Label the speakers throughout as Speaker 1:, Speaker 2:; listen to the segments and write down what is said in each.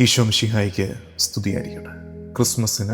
Speaker 1: ഈശോ ഷിഹായിക്ക് സ്തുതിയായിരിക്കട്ടെ. ക്രിസ്മസിന്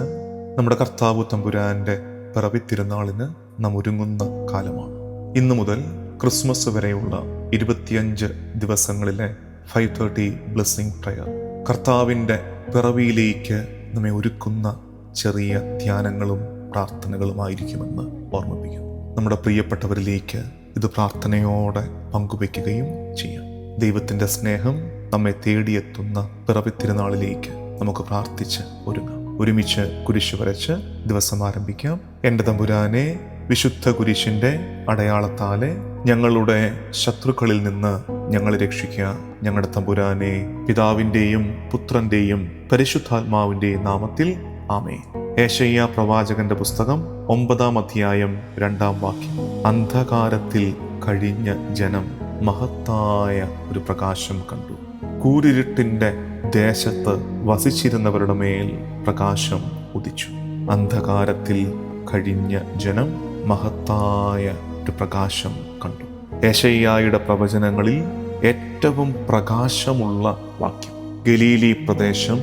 Speaker 1: നമ്മുടെ കർത്താവ് തമ്പുരാന്റെ പിറവി തിരുനാളിന് നാം ഒരുങ്ങുന്ന കാലമാണ്. ഇന്നു മുതൽ ക്രിസ്മസ് വരെയുള്ള ഇരുപത്തിയഞ്ച് ദിവസങ്ങളിലെ ഫൈവ് തേർട്ടി ബ്ലെസ്സിങ് പ്രയർ കർത്താവിന്റെ പിറവിയിലേക്ക് നമ്മെ ഒരുക്കുന്ന ചെറിയ ധ്യാനങ്ങളും പ്രാർത്ഥനകളുമായിരിക്കുമെന്ന് ഓർമ്മിപ്പിക്കും നമ്മുടെ പ്രിയപ്പെട്ടവരിലേക്ക് ഇത് പ്രാർത്ഥനയോടെ പങ്കുവയ്ക്കുകയും ചെയ്യാം. ദൈവത്തിന്റെ സ്നേഹം നമ്മെ തേടിയെത്തുന്ന പിറവി തിരുനാളിലേക്ക് നമുക്ക് പ്രാർത്ഥിച്ച് ഒരുങ്ങാം. ഒരുമിച്ച് കുരിശ് വരച്ച് ദിവസം ആരംഭിക്കാം. എന്റെ തമ്പുരാനെ വിശുദ്ധ കുരിശിന്റെ അടയാളത്താലെ ഞങ്ങളുടെ ശത്രുക്കളിൽ നിന്ന് ഞങ്ങളെ രക്ഷിക്കുക. ഞങ്ങളുടെ തമ്പുരാനെ പിതാവിന്റെയും പുത്രന്റെയും പരിശുദ്ധാത്മാവിന്റെയും നാമത്തിൽ ആമേ ഏശയ്യ പ്രവാചകന്റെ പുസ്തകം ഒമ്പതാം അധ്യായം രണ്ടാം വാക്യം. അന്ധകാരത്തിൽ കഴിഞ്ഞ ജനം മഹത്തായ ഒരു പ്രകാശം കണ്ടു. കൂരിരുട്ടിന്റെ ദേശത്ത് വസിച്ചിരുന്നവരുടെ മേൽ പ്രകാശം ഉദിച്ചു. അന്ധകാരത്തിൽ കഴിഞ്ഞ ജനം മഹത്തായ ഒരു പ്രകാശം കണ്ടു. ഏശയ്യായുടെ പ്രവചനങ്ങളിൽ ഏറ്റവും പ്രകാശമുള്ള വാക്യം. ഗലീലി പ്രദേശം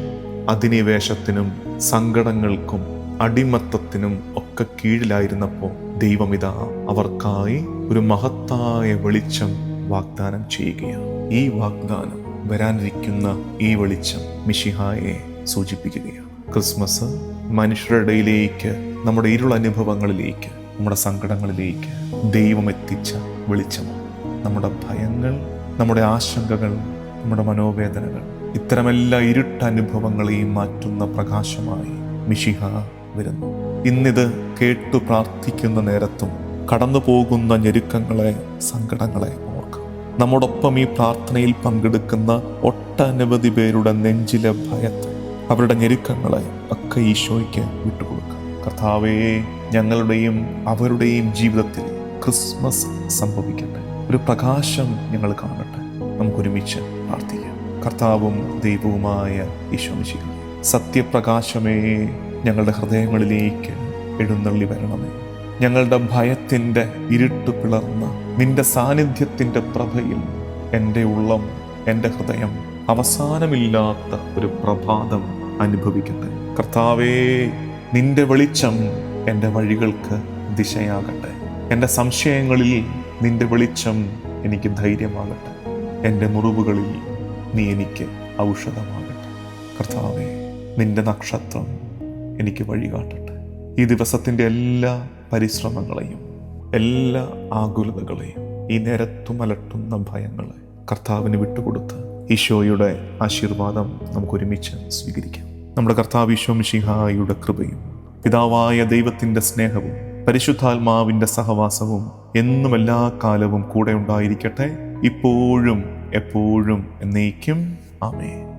Speaker 1: അധിനിവേശത്തിനും സങ്കടങ്ങൾക്കും അടിമത്തത്തിനും ഒക്കെ കീഴിലായിരുന്നപ്പോൾ ദൈവമിത അവർക്കായി ഒരു മഹത്തായ വെളിച്ചം വാഗ്ദാനം ചെയ്യുകയാണ്. ഈ വാഗ്ദാനം വരാനിരിക്കുന്ന ഈ വെളിച്ചം മിഷിഹായെ സൂചിപ്പിക്കുകയാണ്. ക്രിസ്മസ് മനുഷ്യരുടെ ഇടയിലേക്ക് നമ്മുടെ ഇരുൾ അനുഭവങ്ങളിലേക്ക് നമ്മുടെ സങ്കടങ്ങളിലേക്ക് ദൈവം എത്തിച്ച വെളിച്ചമാണ്. നമ്മുടെ ഭയങ്ങൾ നമ്മുടെ ആശങ്കകൾ നമ്മുടെ മനോവേദനകൾ ഇത്തരമെല്ലാ ഇരുട്ടനുഭവങ്ങളെയും മാറ്റുന്ന പ്രകാശമായി മിഷിഹ വരുന്നു. ഇന്നിത് കേട്ടു പ്രാർത്ഥിക്കുന്ന നേരത്തും കടന്നു പോകുന്ന ഞെരുക്കങ്ങളെ സങ്കടങ്ങളെ നമ്മോടൊപ്പം ഈ പ്രാർത്ഥനയിൽ പങ്കെടുക്കുന്ന ഒട്ടനവധി പേരുടെ നെഞ്ചിലെ ഭയത്തെ അവരുടെ ഞെരുക്കങ്ങളെ ഒക്കെ ഈശോയ്ക്ക് വിട്ടുകൊടുക്കാം കർത്താവേ ഞങ്ങളുടെയും അവരുടെയും ജീവിതത്തിൽ ക്രിസ്മസ് സംഭവിക്കട്ടെ. ഒരു പ്രകാശം ഞങ്ങൾ കാണട്ടെ. നമുക്കൊരുമിച്ച് പ്രാർത്ഥിക്കാം. കർത്താവും ദൈവവുമായ ഈശോമിശിക സത്യപ്രകാശമേ ഞങ്ങളുടെ ഹൃദയങ്ങളിലേക്ക് എഴുന്നള്ളി വരണമേ. ഞങ്ങളുടെ ഭയത്തിന്റെ ഇരുട്ട് പിളർന്ന് നിന്റെ സാന്നിധ്യത്തിന്റെ പ്രഭയിൽ എന്റെ ഉള്ളം എന്റെ ഹൃദയം അവസാനമില്ലാത്ത ഒരു പ്രഭാതം അനുഭവിക്കട്ടെ. കർത്താവേ നിന്റെ വെളിച്ചം എന്റെ വഴികൾക്ക് ദിശയാകട്ടെ. എന്റെ സംശയങ്ങളിൽ നിന്റെ വെളിച്ചം എനിക്ക് ധൈര്യമാകട്ടെ. എന്റെ മുറിവുകളിൽ നീ എനിക്ക് ഔഷധമാകട്ടെ. കർത്താവേ നിന്റെ നക്ഷത്രം എനിക്ക് വഴികാട്ടട്ടെ. ഈ ദിവസത്തിന്റെ എല്ലാ പരിശ്രമങ്ങളെയും എല്ലാ ആകുലതകളെയും ഈ നിരത്തുമലട്ടുന്ന ഭയങ്ങളെ കർത്താവിന് വിട്ടുകൊടുത്ത് ഈശോയുടെ ആശീർവാദം നമുക്ക് ഒരുമിച്ച് സ്വീകരിക്കാം. നമ്മുടെ കർത്താവ് ഈശോ മിഷിഹായുടെ കൃപയും പിതാവായ ദൈവത്തിന്റെ സ്നേഹവും പരിശുദ്ധാത്മാവിന്റെ സഹവാസവും എന്നും എല്ലാ കാലവും കൂടെ ഉണ്ടായിരിക്കട്ടെ. ഇപ്പോഴും എപ്പോഴും എന്നേക്കും. ആമേ